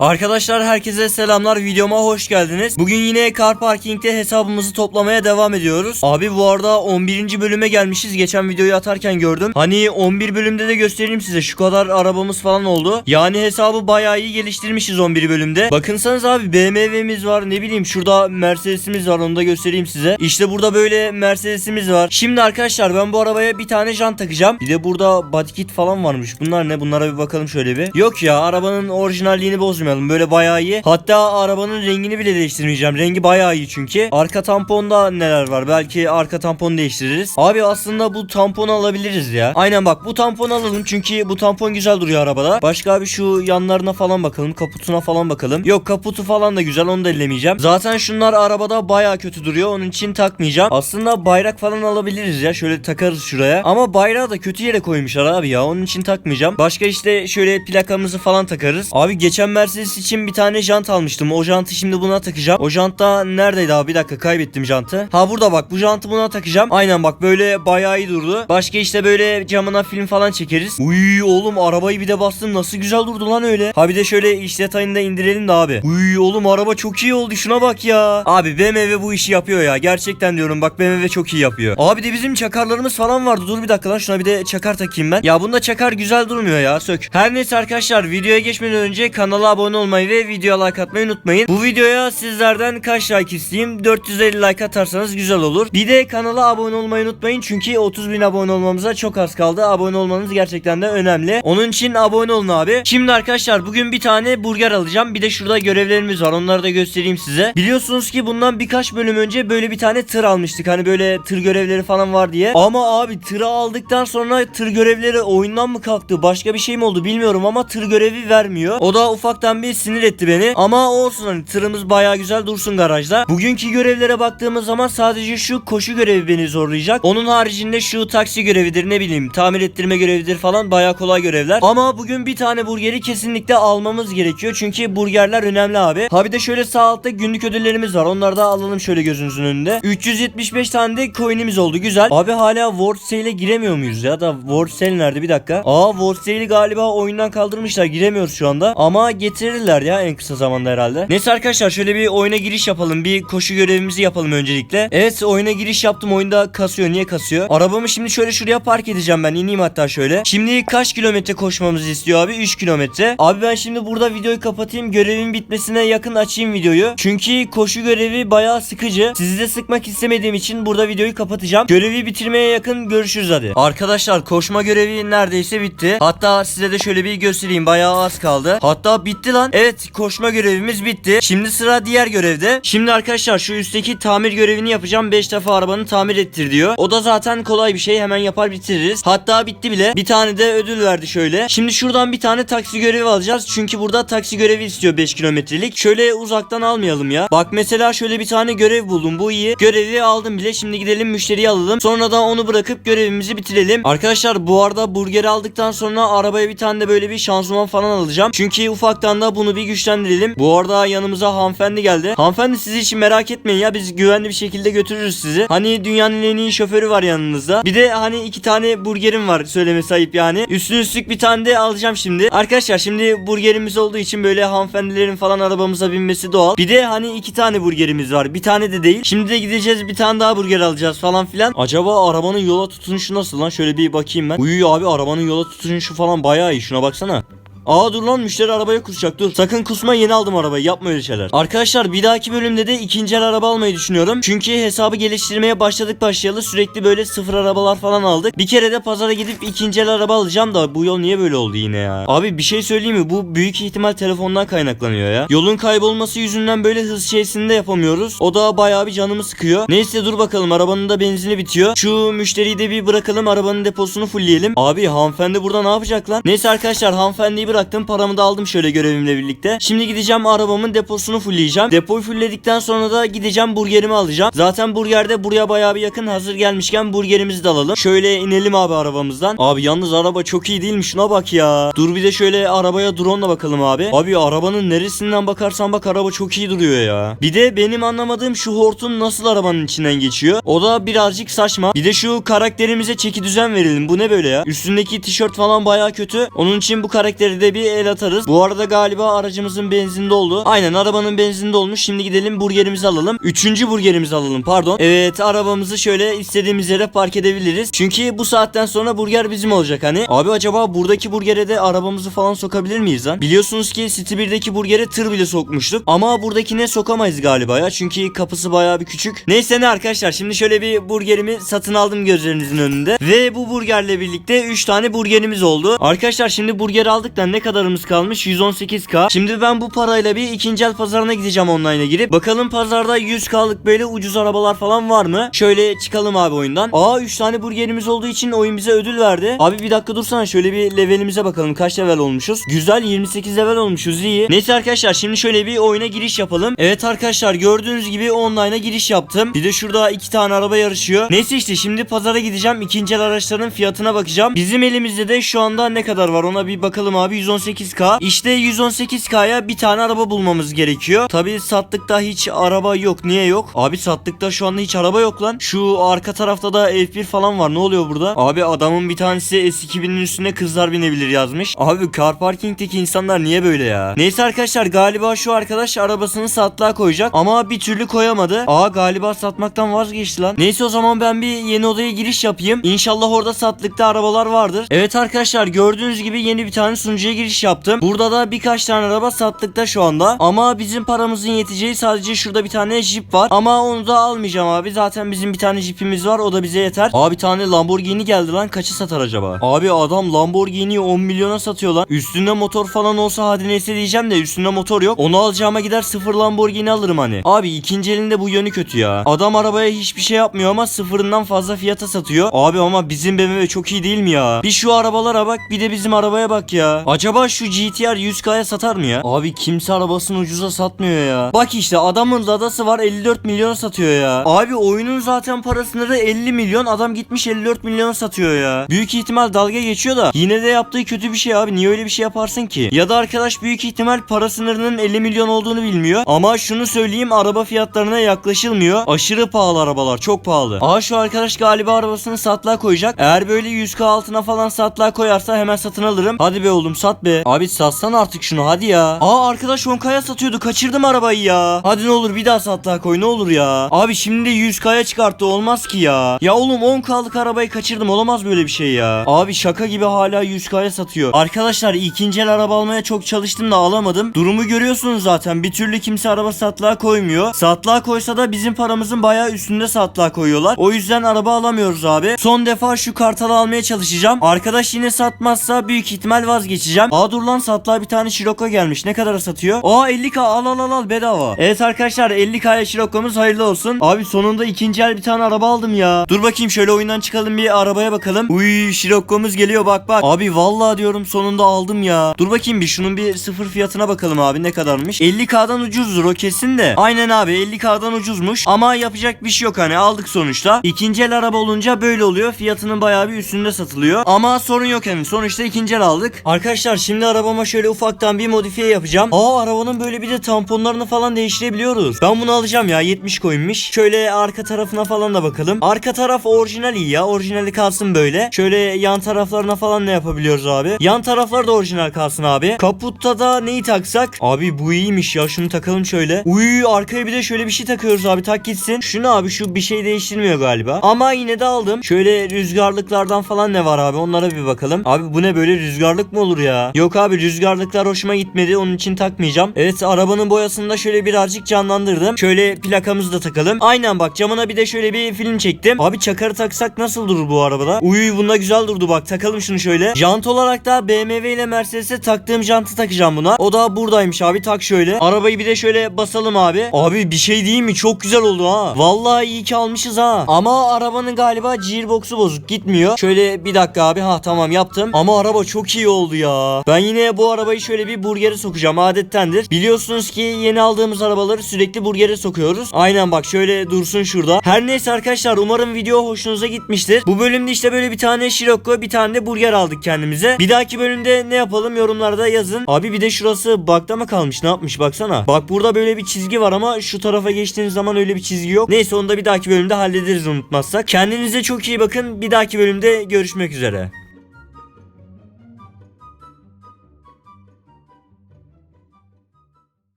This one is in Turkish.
Arkadaşlar herkese selamlar videoma hoş geldiniz. Bugün yine Car Parking'de hesabımızı toplamaya devam ediyoruz. Abi bu arada 11. bölüme gelmişiz. Geçen videoyu atarken gördüm. Hani 11 bölümde de göstereyim size. Şu kadar arabamız falan oldu. Yani hesabı bayağı iyi geliştirmişiz 11 bölümde. Bakınsanız abi BMW'miz var. Ne bileyim şurada Mercedes'imiz var. Onu da göstereyim size. İşte burada böyle Mercedes'imiz var. Şimdi arkadaşlar ben bu arabaya bir tane jant takacağım. Bir de burada body kit falan varmış. Bunlar ne? Bunlara bir bakalım şöyle bir. Yok ya arabanın orijinalliğini bozmayalım. Böyle bayağı iyi. Hatta arabanın rengini bile değiştirmeyeceğim. Rengi bayağı iyi çünkü. Arka tamponda neler var? Belki arka tamponu değiştiririz. Abi aslında bu tamponu alabiliriz ya. Aynen bak bu tamponu alalım çünkü bu tampon güzel duruyor arabada. Başka abi şu yanlarına falan bakalım. Kaputuna falan bakalım. Yok kaputu falan da güzel onu da ellemeyeceğim. Zaten şunlar arabada bayağı kötü duruyor. Onun için takmayacağım. Aslında bayrak falan alabiliriz ya. Şöyle takarız şuraya. Ama bayrağı da kötü yere koymuşlar abi ya. Onun için takmayacağım. Başka işte şöyle plakamızı falan takarız. Abi geçen Mercedes için bir tane jant almıştım. O jantı şimdi buna takacağım. O jant da neredeydi abi? Bir dakika kaybettim jantı. Ha burada bak bu jantı buna takacağım. Aynen bak böyle bayağı iyi durdu. Başka işte böyle camına film falan çekeriz. Uy oğlum arabayı bir de bastım. Nasıl güzel durdu lan öyle. Ha bir de şöyle iş detayını da indirelim de abi. Uy oğlum araba çok iyi oldu. Şuna bak ya. Abi BMW bu işi yapıyor ya. Gerçekten diyorum bak BMW çok iyi yapıyor. Abi de bizim çakarlarımız falan vardı. Dur bir dakika lan şuna bir de çakar takayım ben. Ya bunda çakar güzel durmuyor ya. Sök. Her neyse arkadaşlar videoya geçmeden önce kanala abone olmayı ve videoya like atmayı unutmayın. Bu videoya sizlerden kaç like isteyeyim? 450 like atarsanız güzel olur. Bir de kanala abone olmayı unutmayın. Çünkü 30 bin abone olmamıza çok az kaldı. Abone olmanız gerçekten de önemli. Onun için abone olun abi. Şimdi arkadaşlar bugün bir tane burger alacağım. Bir de şurada görevlerimiz var. Onları da göstereyim size. Biliyorsunuz ki bundan birkaç bölüm önce böyle bir tane tır almıştık. Hani böyle tır görevleri falan var diye. Ama abi tırı aldıktan sonra tır görevleri oyundan mı kalktı? Başka bir şey mi oldu bilmiyorum ama tır görevi vermiyor. O da ufaktan bir sinir etti beni. Ama olsun hani tırımız bayağı güzel dursun garajda. Bugünkü görevlere baktığımız zaman sadece şu koşu görevi beni zorlayacak. Onun haricinde şu taksi görevidir ne bileyim tamir ettirme görevidir falan bayağı kolay görevler. Ama bugün bir tane burgeri kesinlikle almamız gerekiyor. Çünkü burgerler önemli abi. Ha bir de şöyle sağ altta günlük ödüllerimiz var. Onları da alalım şöyle gözünüzün önünde. 375 tane de coin'imiz oldu güzel. Abi hala World Sale'e giremiyor muyuz ya da World Sale nerede bir dakika. Aa World Sale'i galiba oyundan kaldırmışlar. Giremiyoruz şu anda. Ama getirirler ya en kısa zamanda herhalde. Neyse arkadaşlar şöyle bir oyuna giriş yapalım. Bir koşu görevimizi yapalım öncelikle. Evet oyuna giriş yaptım. Oyunda kasıyor. Niye kasıyor? Arabamı şimdi şöyle şuraya park edeceğim ben. İneyim hatta şöyle. Şimdi kaç kilometre koşmamızı istiyor abi? 3 kilometre. Abi ben şimdi burada videoyu kapatayım. Görevin bitmesine yakın açayım videoyu. Çünkü koşu görevi bayağı sıkıcı. Sizi de sıkmak istemediğim için burada videoyu kapatacağım. Görevi bitirmeye yakın görüşürüz hadi. Arkadaşlar koşma görevi neredeyse bitti. Hatta size de şöyle bir göstereyim. Bayağı az kaldı. Hatta bitti lan. Evet koşma görevimiz bitti. Şimdi sıra diğer görevde. Şimdi arkadaşlar şu üstteki tamir görevini yapacağım. 5 defa arabanı tamir ettir diyor. O da zaten kolay bir şey. Hemen yapar bitiririz. Hatta bitti bile. Bir tane de ödül verdi şöyle. Şimdi şuradan bir tane taksi görevi alacağız. Çünkü burada taksi görevi istiyor 5 kilometrelik. Şöyle uzaktan almayalım ya. Bak mesela şöyle bir tane görev buldum. Bu iyi. Görevi aldım bile. Şimdi gidelim müşteriyi alalım. Sonra da onu bırakıp görevimizi bitirelim. Arkadaşlar bu arada burgeri aldıktan sonra arabaya bir tane de böyle bir şanzıman falan alacağım. Çünkü ufaktan da bunu bir güçlendirelim. Bu arada yanımıza hanımefendi geldi. Hanımefendi sizi için merak etmeyin ya. Biz güvenli bir şekilde götürürüz sizi. Hani dünyanın en iyi şoförü var yanınızda. Bir de hani iki tane burgerim var söylemesi ayıp yani. Üstüne üstlük bir tane de alacağım şimdi. Arkadaşlar şimdi burgerimiz olduğu için böyle hanımefendilerin falan arabamıza binmesi doğal. Bir de hani iki tane burgerimiz var. Bir tane de değil. Şimdi de gideceğiz bir tane daha burger alacağız falan filan. Acaba arabanın yola tutunuşu nasıl lan? Şöyle bir bakayım ben. Uyuyor abi arabanın yola tutunuşu falan bayağı iyi. Şuna baksana. Aa dur lan müşteri arabaya kusacak dur. Sakın kusma yeni aldım arabayı yapma öyle şeyler. Arkadaşlar bir dahaki bölümde de ikinci el araba almayı düşünüyorum. Çünkü hesabı geliştirmeye başladık başlayalı sürekli böyle sıfır arabalar falan aldık. Bir kere de pazara gidip ikinci el araba alacağım da bu yol niye böyle oldu yine ya. Abi bir şey söyleyeyim mi bu büyük ihtimal telefondan kaynaklanıyor ya. Yolun kaybolması yüzünden böyle hız şeysinde yapamıyoruz. O da bayağı bir canımı sıkıyor. Neyse dur bakalım arabanın da benzini bitiyor. Şu müşteriyi de bir bırakalım arabanın deposunu fullleyelim. Abi hanımefendi burada ne yapacak lan? Neyse arkadaşlar hanımefendiyi bıraktım paramı da aldım şöyle görevimle birlikte. Şimdi gideceğim arabamın deposunu fullleyeceğim. Depoyu fullledikten sonra da gideceğim burgerimi alacağım. Zaten burgerde buraya bayağı bir yakın hazır gelmişken burgerimizi de alalım. Şöyle inelim abi arabamızdan. Abi yalnız araba çok iyi değil mi? Şuna bak ya. Dur bir de şöyle arabaya drone'la bakalım abi. Abi arabanın neresinden bakarsan bak araba çok iyi duruyor ya. Bir de benim anlamadığım şu hortum nasıl arabanın içinden geçiyor. O da birazcık saçma. Bir de şu karakterimize çeki düzen verelim. Bu ne böyle ya? Üstündeki tişört falan bayağı kötü. Onun için bu karakteri de burgere bir el atarız. Bu arada galiba aracımızın benzinde oldu. Aynen arabanın benzinde olmuş. Şimdi gidelim burgerimizi alalım. Üçüncü burgerimizi alalım pardon. Evet arabamızı şöyle istediğimiz yere park edebiliriz. Çünkü bu saatten sonra burger bizim olacak hani. Abi acaba buradaki burgere de arabamızı falan sokabilir miyiz lan? Biliyorsunuz ki City 1'deki burgere tır bile sokmuştuk. Ama buradakine sokamayız galiba ya. Çünkü kapısı bayağı bir küçük. Neyse ne arkadaşlar şimdi şöyle bir burgerimi satın aldım gözlerinizin önünde. Ve bu burgerle birlikte 3 tane burgerimiz oldu. Arkadaşlar şimdi burger aldık da ne kadarımız kalmış? 118k. Şimdi ben bu parayla bir ikinci el pazarına gideceğim online'a girip. Bakalım pazarda 100k'lık böyle ucuz arabalar falan var mı? Şöyle çıkalım abi oyundan. Aa 3 tane burgerimiz olduğu için oyun bize ödül verdi. Abi bir dakika dursana şöyle bir levelimize bakalım. Kaç level olmuşuz? Güzel 28 level olmuşuz iyi. Neyse arkadaşlar şimdi şöyle bir oyuna giriş yapalım. Evet arkadaşlar gördüğünüz gibi online'a giriş yaptım. Bir de şurada iki tane araba yarışıyor. Neyse işte şimdi pazara gideceğim. İkinci el araçların fiyatına bakacağım. Bizim elimizde de şu anda ne kadar var ona bir bakalım abi. 118k. İşte 118k'ya bir tane araba bulmamız gerekiyor. Tabi sattıkta hiç araba yok. Niye yok? Abi sattıkta şu anda hiç araba yok lan. Şu arka tarafta da F1 falan var. Ne oluyor burada? Abi adamın bir tanesi S2000'in üstüne kızlar binebilir yazmış. Abi car parking'teki insanlar niye böyle ya? Neyse arkadaşlar galiba şu arkadaş arabasını satlığa koyacak ama bir türlü koyamadı. Aa galiba satmaktan vazgeçti lan. Neyse o zaman ben bir yeni odaya giriş yapayım. İnşallah orada satlıkta arabalar vardır. Evet arkadaşlar gördüğünüz gibi yeni bir tane sunucuya giriş yaptım. Burada da birkaç tane araba satlıkta şu anda. Ama bizim paramızın yeteceği sadece şurada bir tane jip var. Ama onu da almayacağım abi. Zaten bizim bir tane jipimiz var. O da bize yeter. Abi bir tane Lamborghini geldi lan. Kaçı satar acaba? Abi adam Lamborghini'yi 10 milyona satıyor lan. Üstünde motor falan olsa hadi neyse diyeceğim de üstünde motor yok. Onu alacağıma gider sıfır Lamborghini alırım hani. Abi ikinci elinde bu yönü kötü ya. Adam arabaya hiçbir şey yapmıyor ama sıfırından fazla fiyata satıyor. Abi ama bizim BMW çok iyi değil mi ya? Bir şu arabalara bak bir de bizim arabaya bak ya. Şu GTR 100k'ya satar mı ya? Abi kimse arabasını ucuza satmıyor ya. Bak işte adamın Lada'sı var 54 milyon satıyor ya. Abi oyunun zaten para sınırı 50 milyon adam gitmiş 54 milyon satıyor ya. Büyük ihtimal dalga geçiyor da yine de yaptığı kötü bir şey abi. Niye öyle bir şey yaparsın ki? Ya da arkadaş büyük ihtimal para sınırının 50 milyon olduğunu bilmiyor. Ama şunu söyleyeyim araba fiyatlarına yaklaşılmıyor. Aşırı pahalı arabalar çok pahalı. Aa şu arkadaş galiba arabasını satlığa koyacak. Eğer böyle 100k altına falan satlığa koyarsa hemen satın alırım. Hadi be oğlum sat be. Abi satsan artık şunu hadi ya. Aa arkadaş 10k'ya satıyordu kaçırdım arabayı ya. Hadi ne olur bir daha satlığa koy ne olur ya. Abi şimdi de 100k'ya çıkarttı olmaz ki ya. Ya oğlum 10k'lık arabayı kaçırdım olamaz böyle bir şey ya. Abi şaka gibi hala 100k'ya satıyor. Arkadaşlar ikinci el araba almaya çok çalıştım da alamadım. Durumu görüyorsunuz zaten. Bir türlü kimse araba satlığa koymuyor. Satlığa koysa da bizim paramızın bayağı üstünde satlığa koyuyorlar. O yüzden araba alamıyoruz abi. Son defa şu kartalı almaya çalışacağım. Arkadaş yine satmazsa büyük ihtimal vazgeçeceğim. Aa dur lan satlığa bir tane Scirocco gelmiş. Ne kadara satıyor? Aa 50k al al al al bedava. Evet arkadaşlar 50k'ya Scirocco'muz hayırlı olsun. Abi sonunda ikinci el bir tane araba aldım ya. Dur bakayım şöyle oyundan çıkalım bir arabaya bakalım. Uy Scirocco'muz geliyor bak bak. Abi vallahi diyorum sonunda aldım ya. Dur bakayım bir şunun bir sıfır fiyatına bakalım abi ne kadarmış. 50k'dan ucuzdur o kesin de. Aynen abi 50k'dan ucuzmuş. Ama yapacak bir şey yok hani aldık sonuçta. İkinci el araba olunca böyle oluyor. Fiyatının bayağı bir üstünde satılıyor. Ama sorun yok hani sonuçta ikinci el aldık. Arkadaşlar şimdi arabama şöyle ufaktan bir modifiye yapacağım. Aa arabanın böyle bir de tamponlarını falan değiştirebiliyoruz. Ben bunu alacağım ya 70 koymuş. Şöyle arka tarafına falan da bakalım. Arka taraf orijinal iyi ya. Orijinali kalsın böyle. Şöyle yan taraflarına falan ne yapabiliyoruz abi? Yan taraflar da orijinal kalsın abi. Kaputta da neyi taksak? Abi bu iyiymiş ya. Şunu takalım şöyle. Uy arkaya bir de şöyle bir şey takıyoruz abi. Tak gitsin. Şunu abi şu bir şey değiştirmiyor galiba. Ama yine de aldım. Şöyle rüzgarlıklardan falan ne var abi? Onlara bir bakalım. Abi bu ne böyle rüzgarlık mı olur ya? Yok abi rüzgarlıklar hoşuma gitmedi. Onun için takmayacağım. Evet arabanın boyasını da şöyle birazcık canlandırdım. Şöyle plakamızı da takalım. Aynen bak camına bir de şöyle bir film çektim. Abi çakarı taksak nasıl durur bu arabada? Uy bunda güzel durdu bak. Takalım şunu şöyle. Jant olarak da BMW ile Mercedes'e taktığım jantı takacağım buna. O da buradaymış abi tak şöyle. Arabayı bir de şöyle basalım abi. Abi bir şey değil mi? Çok güzel oldu ha. Vallahi iyi ki almışız ha. Ama arabanın galiba gearbox'u bozuk gitmiyor. Şöyle bir dakika abi ha tamam yaptım. Ama araba çok iyi oldu ya. Ben yine bu arabayı şöyle bir burgere sokacağım adettendir. Biliyorsunuz ki yeni aldığımız arabaları sürekli burgere sokuyoruz. Aynen bak şöyle dursun şurada. Her neyse arkadaşlar umarım video hoşunuza gitmiştir. Bu bölümde işte böyle bir tane Scirocco bir tane de burger aldık kendimize. Bir dahaki bölümde ne yapalım yorumlarda yazın. Abi bir de şurası bakta mı kalmış ne yapmış baksana. Bak burada böyle bir çizgi var ama şu tarafa geçtiğiniz zaman öyle bir çizgi yok. Neyse onu da bir dahaki bölümde hallederiz unutmazsak. Kendinize çok iyi bakın. Bir dahaki bölümde görüşmek üzere.